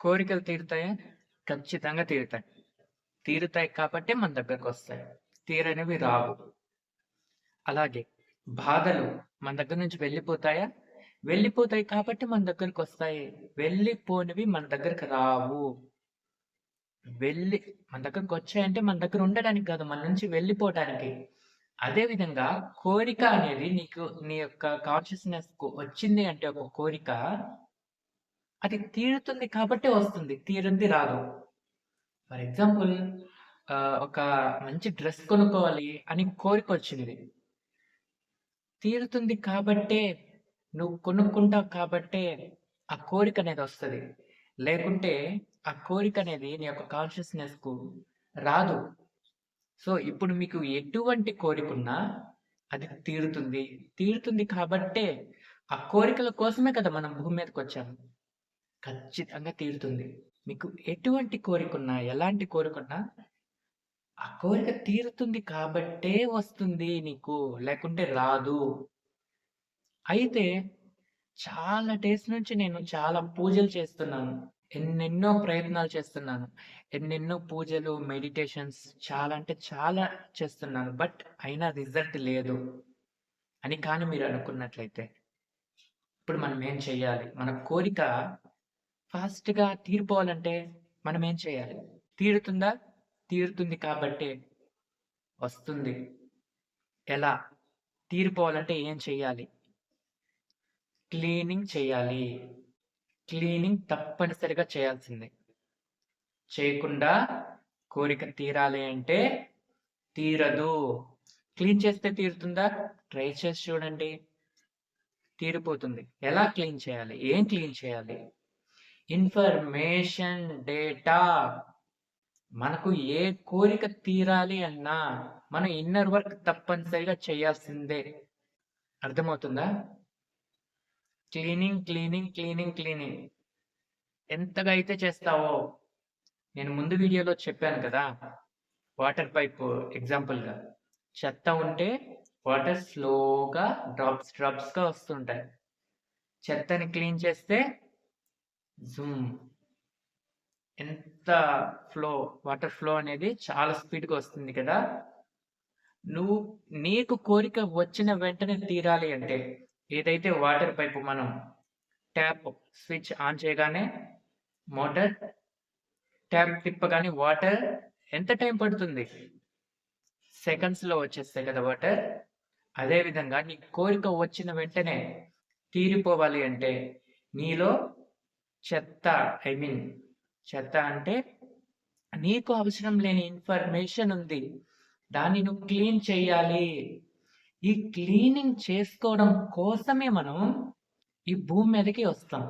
కోరికలు తీరుతాయా? ఖచ్చితంగా తీరుతాయి. తీరుతాయి కాబట్టే మన దగ్గరకొస్తాయి. తీరనివి రావు. అలాగే బాధలు మన దగ్గర నుంచి వెళ్ళిపోతాయా? వెళ్ళిపోతాయి కాబట్టి మన దగ్గరకొస్తాయి. వెళ్ళిపోనివి మన దగ్గరకు రావు. వెళ్ళి మన దగ్గరకొచ్చాయంటే మన దగ్గర ఉండడానికి కాదు. మన నుంచి వెళ్ళిపోవటానికి. అదే విధంగా కోరిక అనేది నీకు నీ యొక్క కాన్షియస్నెస్ వచ్చింది అంటే ఒక కోరిక అది తీరుతుంది కాబట్టే వస్తుంది. తీరుంది రాదు. ఫర్ ఎగ్జాంపుల్ ఒక మంచి డ్రెస్ కొనుక్కోవాలి అని కోరిక వచ్చింది తీరుతుంది కాబట్టే నువ్వు కొనుక్కుంటావు కాబట్టే ఆ కోరిక అనేది వస్తుంది లేకుంటే ఆ కోరిక అనేది నీ యొక్క కాన్షియస్‌నెస్‌కు రాదు. సో, ఇప్పుడు మీకు ఎటువంటి కోరిక ఉన్నా అది తీరుతుంది. తీరుతుంది కాబట్టే ఆ కోరికల కోసమే కదా మనం భూమి మీదకొచ్చాము. ఖచ్చితంగా తీరుతుంది. మీకు ఎటువంటి కోరికున్నా, ఎలాంటి కోరికన్నా ఆ కోరిక తీరుతుంది కాబట్టే వస్తుంది నీకు. లేకుంటే రాదు. అయితే చాలా డేస్ నుంచి నేను చాలా పూజలు చేస్తున్నాను. ఎన్నెన్నో ప్రయత్నాలు చేస్తున్నాను. ఎన్నెన్నో పూజలు, మెడిటేషన్స్ చాలా అంటే చాలా చేస్తున్నాను. బట్ అయినా రిజల్ట్ లేదు. అని కానీ మీరు అనుకున్నట్లయితే ఇప్పుడు మనం ఏం చేయాలి? మన కోరిక ఫాస్ట్‌గా తీరిపోవాలంటే మనం ఏం చేయాలి? తీరుతుందా? తీరుతుంది కాబట్టి వస్తుంది. ఎలా? తీరిపోవాలంటే ఏం చేయాలి? క్లీనింగ్ చేయాలి. క్లీనింగ్ తప్పనిసరిగా చేయాల్సిందే. చేయకుండా కోరిక తీరాలి అంటే తీరదు. క్లీన్ చేస్తే తీరుతుందా? ట్రై చేసి చూడండి. తీరిపోతుంది. ఎలా క్లీన్ చేయాలి? ఏం క్లీన్ చేయాలి? Information data. మనకు ఏ కోరిక తీరాలి అన్నా మనం ఇన్నర్ వర్క్ తప్పనిసరిగా చేయాల్సిందే. అర్థమవుతుందా? Cleaning, cleaning, cleaning, cleaning. ఎంతగా అయితే చేస్తావో నేను ముందు వీడియోలో చెప్పాను కదా! వాటర్ పైప్ ఎగ్జాంపుల్‌గా. చెత్త ఉంటే వాటర్ స్లోగా డ్రాప్స్ డ్రాప్స్‌గా వస్తుంటాయి. చెత్తని క్లీన్ చేస్తే జూమ్. ఎంత ఫ్లో వాటర్ ఫ్లో అనేది చాలా స్పీడ్‌గా వస్తుంది కదా! నువ్వు నీకు కోరిక వచ్చిన వెంటనే తీరాలి అంటే ఏదైతే వాటర్ పైపు మనం ట్యాప్ స్విచ్ ఆన్ చేయగానే మోటార్ ట్యాప్ తిప్పగానే వాటర్ ఎంత టైం పడుతుంది? సెకండ్స్‌లో వచ్చేస్తాయి కదా వాటర్. అదే విధంగా నీ కోరిక వచ్చిన వెంటనే తీరిపోవాలి అంటే నీలో చెత్త ఐ మీన్ చెత్త అంటే నీకు అవసరం లేని ఇన్ఫర్మేషన్ ఉంది. దాన్ని నువ్వు క్లీన్ చేయాలి. ఈ క్లీనింగ్ చేసుకోవడం కోసమే మనం ఈ భూమి మీదకి వస్తాం.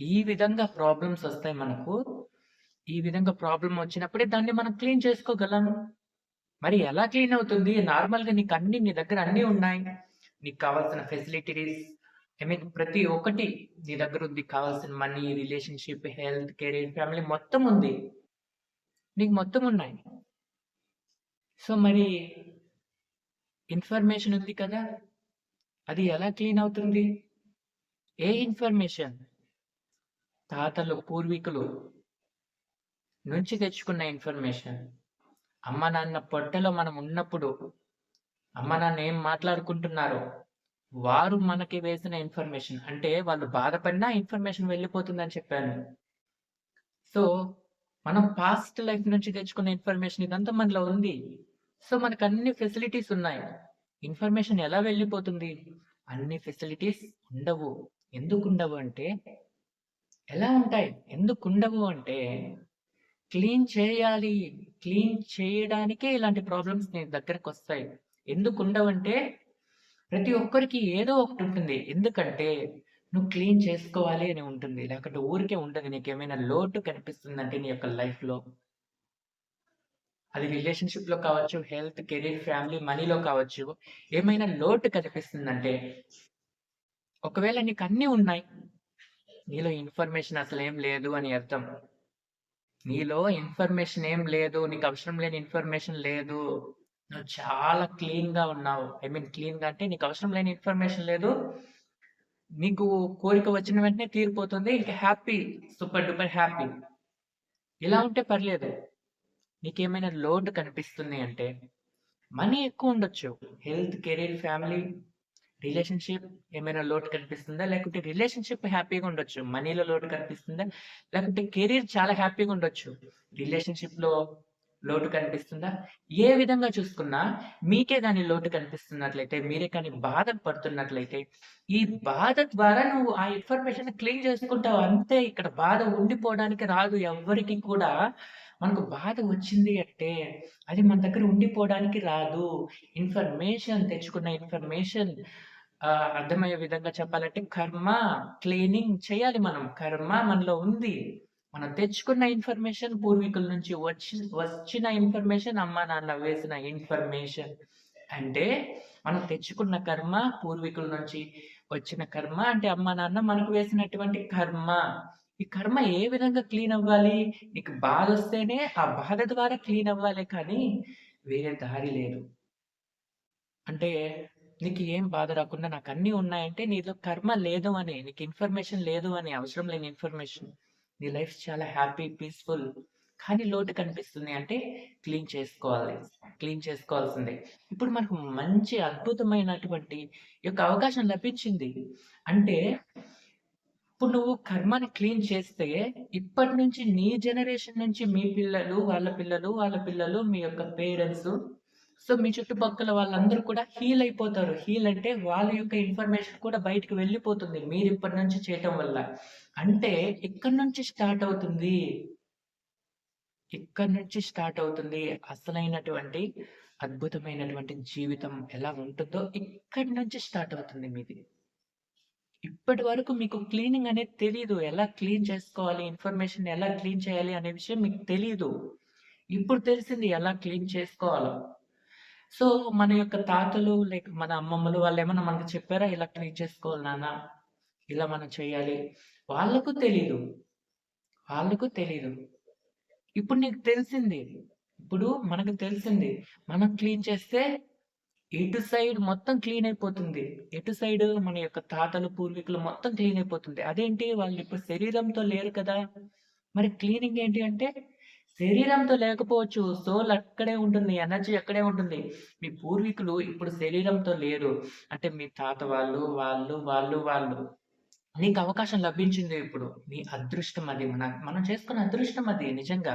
ఈ విధంగా ప్రాబ్లమ్స్ వస్తాయి మనకు. ఈ విధంగా ప్రాబ్లమ్ వచ్చినప్పుడే దాన్ని మనం క్లీన్ చేసుకోగలం. మరి ఎలా క్లీన్ అవుతుంది? నార్మల్‌గా నీకు అన్ని నీ దగ్గర అన్నీ ఉన్నాయి. నీకు కావాల్సిన ఫెసిలిటీస్ ఐ మీన్ ప్రతి ఒక్కటి నీ దగ్గర ఉంది. కావాల్సిన money, relationship, health, career, family మొత్తం ఉంది. నీకు మొత్తం ఉన్నాయి. సో, మరి ఇన్ఫర్మేషన్ ఉంది కదా! అది ఎలా క్లీన్ అవుతుంది? ఏ ఇన్ఫర్మేషన్? తాతలు, పూర్వీకులు నుంచి తెచ్చుకున్న ఇన్ఫర్మేషన్. అమ్మ, నాన్న పొట్టలో మనం ఉన్నప్పుడు అమ్మ, నాన్న ఏం మాట్లాడుకుంటున్నారో వారు మనకి వేసిన ఇన్ఫర్మేషన్. అంటే వాళ్ళు బాధపడినా ఇన్ఫర్మేషన్ వెళ్ళిపోతుందని చెప్పాను. సో, మనం పాస్ట్ లైఫ్ నుంచి తెచ్చుకున్న ఇన్ఫర్మేషన్ ఇదంతా మనలో ఉంది. సో, మనకు అన్ని ఫెసిలిటీస్ ఉన్నాయి. ఇన్ఫర్మేషన్ ఎలా వెళ్ళిపోతుంది? అన్ని ఫెసిలిటీస్ ఉండవు. ఎందుకు ఉండవు అంటే ఎలా ఉంటాయి? ఎందుకు ఉండవు అంటే క్లీన్ చేయాలి. క్లీన్ చేయడానికే ఇలాంటి ప్రాబ్లమ్స్ నీ ఉండవు అంటే ప్రతి ఒక్కరికి ఏదో ఒకటి ఉంటుంది. ఎందుకంటే నువ్వు క్లీన్ చేసుకోవాలి అని ఉంటుంది. లేకపోతే ఊరికే ఉండదు. ఏమైనా లోటు కనిపిస్తుందంటే నీ యొక్క లైఫ్‌లో అది రిలేషన్‌షిప్‌లో కావచ్చు, హెల్త్, కెరీర్, ఫ్యామిలీ, మనీలో కావచ్చు. ఏమైనా లోటు కనిపిస్తుందంటే ఒకవేళ నీకు అన్నీ ఉన్నాయి. నీలో ఇన్ఫర్మేషన్ అసలు ఏం లేదు అని అర్థం. నీలో ఇన్ఫర్మేషన్ ఏం లేదు. నీకు అవసరం లేని ఇన్ఫర్మేషన్ లేదు. నువ్వు చాలా క్లీన్‌గా ఉన్నావు. ఐ మీన్ క్లీన్‌గా అంటే నీకు అవసరం లేని ఇన్ఫర్మేషన్ లేదు. నీకు కోరిక వచ్చిన వెంటనే తీరిపోతుంది. ఇంకా హ్యాపీ సూపర్ డూపర్ హ్యాపీ. ఇలా ఉంటే పర్లేదు. నీకేమైనా లోడ్ కనిపిస్తుంది అంటే మనీ ఎక్కువ ఉండొచ్చు. హెల్త్ కెరీర్ ఫ్యామిలీ రిలేషన్షిప్ ఏమైనా లోటు కనిపిస్తుందా? లేకుంటే రిలేషన్షిప్ హ్యాపీగా ఉండొచ్చు. మనీలో లోటు కనిపిస్తుందా? లేకుంటే కెరీర్ చాలా హ్యాపీగా ఉండొచ్చు. రిలేషన్షిప్లో లోటు కనిపిస్తుందా? ఏ విధంగా చూసుకున్నా మీకే దాని లోటు కనిపిస్తున్నట్లయితే మీరే కానీ బాధ పడుతున్నట్లయితే ఈ బాధ ద్వారా నువ్వు ఆ ఇన్ఫర్మేషన్ క్లీన్ చేసుకుంటావు. అంతే ఇక్కడ బాధ ఉండిపోవడానికి రాదు. ఎవరికి కూడా మనకు బాధ వచ్చింది అంటే అది మన దగ్గర ఉండిపోవడానికి రాదు. ఇన్ఫర్మేషన్ తెచ్చుకున్న ఇన్ఫర్మేషన్ అర్థమయ్యే విధంగా చెప్పాలంటే కర్మ క్లీనింగ్ చేయాలి మనం. కర్మ మనలో ఉంది. మనం తెచ్చుకున్న ఇన్ఫర్మేషన్ పూర్వీకుల నుంచి వచ్చి వచ్చిన ఇన్ఫర్మేషన్ అమ్మ నాన్న వేసిన ఇన్ఫర్మేషన్ అంటే మనం తెచ్చుకున్న కర్మ పూర్వీకుల నుంచి వచ్చిన కర్మ అంటే అమ్మ నాన్న మనకు వేసినటువంటి కర్మ. ఈ కర్మ ఏ విధంగా క్లీన్ అవ్వాలి? నీకు బాధ వస్తేనే ఆ బాధ ద్వారా క్లీన్ అవ్వాలి కానీ వేరే దారి లేదు. అంటే నీకు ఏం బాధ రాకుండా నాకు అన్ని ఉన్నాయంటే నీలో కర్మ లేదు అని నీకు ఇన్ఫర్మేషన్ లేదు అని అవసరం లేని ఇన్ఫర్మేషన్ నీ లైఫ్ చాలా హ్యాపీ పీస్ఫుల్ కానీ లోటు కనిపిస్తుంది అంటే క్లీన్ చేసుకోవాలి క్లీన్ చేసుకోవాల్సిందే. ఇప్పుడు మనకు మంచి అద్భుతమైనటువంటి యొక్క అవకాశం లభించింది. అంటే ఇప్పుడు నువ్వు కర్మని క్లీన్ చేస్తే ఇప్పటి నుంచి నీ జనరేషన్ నుంచి మీ పిల్లలు వాళ్ళ పిల్లలు వాళ్ళ పిల్లలు మీ యొక్క పేరెంట్స్ సో మీ చుట్టుపక్కల వాళ్ళందరూ కూడా హీల్ అయిపోతారు. హీల్ అంటే వాళ్ళ యొక్క ఇన్ఫర్మేషన్ కూడా బయటకు వెళ్ళిపోతుంది. మీరు ఇప్పటి నుంచి చేయటం వల్ల. అంటే ఎక్కడి నుంచి స్టార్ట్ అవుతుంది? ఎక్కడి నుంచి స్టార్ట్ అవుతుంది? అసలైనటువంటి అద్భుతమైనటువంటి జీవితం ఎలా ఉంటుందో ఇక్కడి నుంచి స్టార్ట్ అవుతుంది మీది? ఇప్పటి వరకు మీకు క్లీనింగ్ అనేది తెలియదు ఎలా క్లీన్ చేసుకోవాలి? ఇన్ఫర్మేషన్ ఎలా క్లీన్ చేయాలి? అనే విషయం మీకు తెలియదు ఇప్పుడు తెలిసింది ఎలా క్లీన్ చేసుకోవాలో. సో మన యొక్క తాతలు లైక్ మన అమ్మమ్మలు వాళ్ళు ఏమన్నా మనకు చెప్పారా ఇలా ట్రీట్ చేసుకోవాలి నాన్న ఇలా మనం చేయాలి? వాళ్ళకు తెలీదు. వాళ్ళకు తెలీదు. ఇప్పుడు నీకు తెలిసింది. ఇప్పుడు మనకు తెలిసింది. మనం క్లీన్ చేస్తే ఇటు సైడ్ మొత్తం క్లీన్ అయిపోతుంది. ఎటు సైడ్ మన యొక్క తాతలు పూర్వీకులు మొత్తం క్లీన్ అయిపోతుంది. అదేంటి? వాళ్ళు ఇప్పుడు శరీరంతో లేరు కదా. మరి క్లీనింగ్ ఏంటి అంటే శరీరంతో లేకపోవచ్చు సోల్ అక్కడే ఉంటుంది ఎనర్జీ అక్కడే ఉంటుంది. మీ పూర్వీకులు ఇప్పుడు శరీరంతో లేరు. అంటే మీ తాత వాళ్ళు వాళ్ళు వాళ్ళు వాళ్ళు. నీకు అవకాశం లభించింది ఇప్పుడు. నీ అదృష్టం అది. మన మనం చేసుకున్న అదృష్టం అది నిజంగా.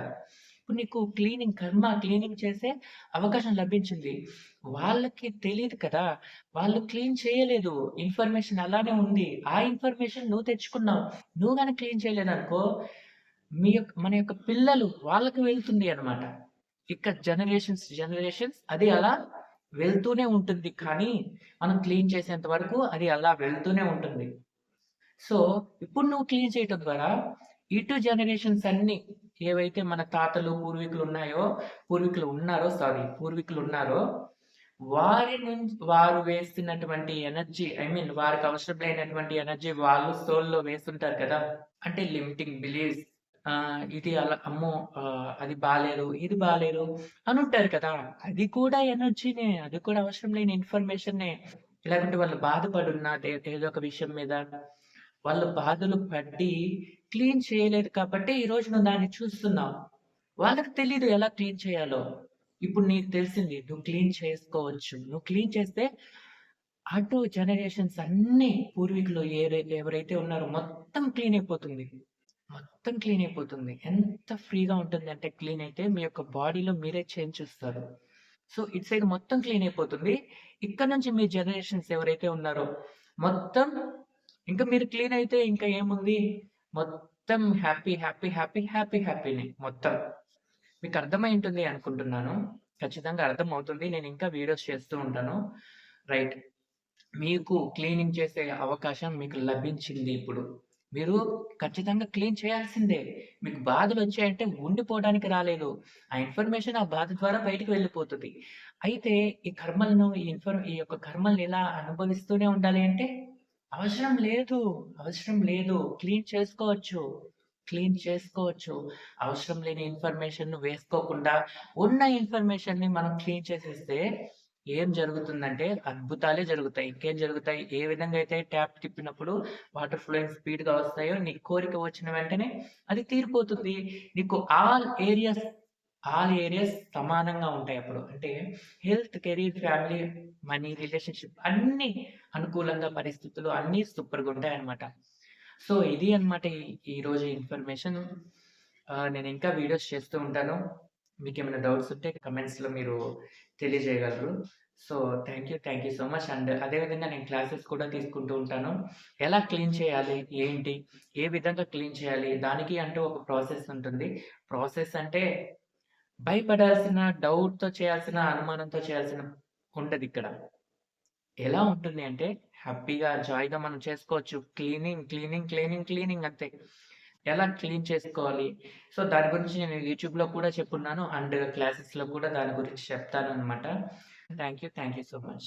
ఇప్పుడు నీకు క్లీనింగ్ కర్మ క్లీనింగ్ చేసే అవకాశం లభించింది. వాళ్ళకి తెలియదు కదా. వాళ్ళు క్లీన్ చేయలేదు. ఇన్ఫర్మేషన్ అలానే ఉంది. ఆ ఇన్ఫర్మేషన్ నువ్వు తెచ్చుకున్నావు. నువ్వు కానీ క్లీన్ చేయలేదు అనుకో మీ యొక్క మన యొక్క పిల్లలు వాళ్ళకి వెళ్తుంది అనమాట ఇక జనరేషన్స్ జనరేషన్స్ అది అలా వెళ్తూనే ఉంటుంది. కానీ మనం క్లీన్ చేసేంత వరకు అది అలా వెళ్తూనే ఉంటుంది. సో ఇప్పుడు నువ్వు క్లీన్ చేయటం ద్వారా ఇటు జనరేషన్స్ అన్ని ఏవైతే మన తాతలు పూర్వీకులు ఉన్నాయో పూర్వీకులు ఉన్నారో సారీ పూర్వీకులు ఉన్నారో వారి నుంచి వారు వేస్తున్నటువంటి ఎనర్జీ ఐ మీన్ వారికి అవసరం లేనటువంటి ఎనర్జీ వాళ్ళు సోల్లో వేస్తుంటారు కదా. అంటే లిమిటింగ్ బిలీవ్స్ ఇది అలా అమ్మో అది బాగాలేదు ఇది బాగాలేదు అని ఉంటారు కదా. అది కూడా ఎనర్జీనే అది కూడా అవసరం లేని ఇన్ఫర్మేషన్నే లేకుంటే వాళ్ళు బాధపడున్నా ఏదో ఒక విషయం మీద వాళ్ళు బాధలు పడి క్లీన్ చేయలేదు కాబట్టి ఈ రోజు నువ్వు దాన్ని చూస్తున్నావు. వాళ్ళకి తెలియదు ఎలా క్లీన్ చేయాలో. ఇప్పుడు నీకు తెలిసింది నువ్వు క్లీన్ చేసుకోవచ్చు. నువ్వు క్లీన్ చేస్తే అటు జనరేషన్స్ అన్ని పూర్వీకులు ఏ ఎవరైతే ఉన్నారో మొత్తం క్లీన్ అయిపోతుంది. మొత్తం క్లీన్ అయిపోతుంది. ఎంత ఫ్రీగా ఉంటుంది అంటే క్లీన్ అయితే మీ యొక్క బాడీలో మీరే చేంజ్ చూస్తారు. సో ఇట్ సైడ్ మొత్తం క్లీన్ అయిపోతుంది. ఇక్కడ నుంచి మీ జనరేషన్స్ ఎవరైతే ఉన్నారో మొత్తం ఇంకా మీరు క్లీన్ అయితే ఇంకా ఏముంది? మొత్తం హ్యాపీ హ్యాపీ హ్యాపీ హ్యాపీ హ్యాపీనే మొత్తం. మీకు అర్థమై ఉంటుంది అనుకుంటున్నాను. ఖచ్చితంగా అర్థం అవుతుంది నేను ఇంకా వీడియోస్ చేస్తూ ఉంటాను. రైట్. మీకు క్లీనింగ్ చేసే అవకాశం మీకు లభించింది ఇప్పుడు. మీరు ఖచ్చితంగా క్లీన్ చేయాల్సిందే. మీకు బాధలు వచ్చాయంటే ఉండిపోవడానికి రాలేదు. ఆ ఇన్ఫర్మేషన్ ఆ బాధ ద్వారా బయటకు వెళ్ళిపోతుంది. అయితే ఈ కర్మలను ఈ ఇన్ఫర్ ఈ యొక్క కర్మల్ని ఎలా అనుభవిస్తూనే ఉండాలి అంటే అవసరం లేదు అవసరం లేదు. క్లీన్ చేసుకోవచ్చు క్లీన్ చేసుకోవచ్చు. అవసరం లేని ఇన్ఫర్మేషన్ వేసుకోకుండా ఉన్న ఇన్ఫర్మేషన్ని మనం క్లీన్ చేసేస్తే ఏం జరుగుతుందంటే అద్భుతాలే జరుగుతాయి. ఇంకేం జరుగుతాయి? ఏ విధంగా అయితే ట్యాప్ తిప్పినప్పుడు వాటర్ ఫ్లోయింగ్ స్పీడ్‌గా వస్తాయో నీ కోరిక వచ్చిన వెంటనే అది తీరిపోతుంది. నీకు ఆల్ ఏరియాస్ ఆల్ ఏరియాస్ సమానంగా ఉంటాయి అప్పుడు. అంటే health, career, family, money, relationship అన్ని అనుకూలంగా పరిస్థితులు అన్నీ సూపర్‌గా ఉంటాయి అనమాట సో, ఇది అన్నమాట ఈరోజు ఇన్ఫర్మేషన్. నేను ఇంకా వీడియోస్ చేస్తూ ఉంటాను. మీకు ఏమైనా డౌట్స్ ఉంటే కమెంట్స్‌లో మీరు తెలియజేయగలరు. So, thank you. Thank you so much. And అదే విధంగా నేను క్లాసెస్ కూడా తీసుకుంటూ ఉంటాను. ఎలా క్లీన్ చేయాలి? ఏంటి? ఏ విధంగా క్లీన్ చేయాలి? దానికి అంటూ ఒక ప్రాసెస్ ఉంటుంది. ప్రాసెస్ అంటే భయపడాల్సిన, డౌట్‌తో చేయాల్సిన, అనుమానంతో చేయాల్సిన ఉండదు ఇక్కడ ఎలా ఉంటుంది అంటే హ్యాపీగా, జాయ్‌గా మనం చేసుకోవచ్చు. క్లీనింగ్, క్లీనింగ్, క్లీనింగ్, క్లీనింగ్ అంతే. ఎలా క్లీన్ చేసుకోవాలి? సో, దాని గురించి నేను యూట్యూబ్‌లో కూడా చెప్పున్నాను. అండ్ క్లాసెస్‌లో కూడా దాని గురించి చెప్తాను అనమాట thank you. Thank you so much.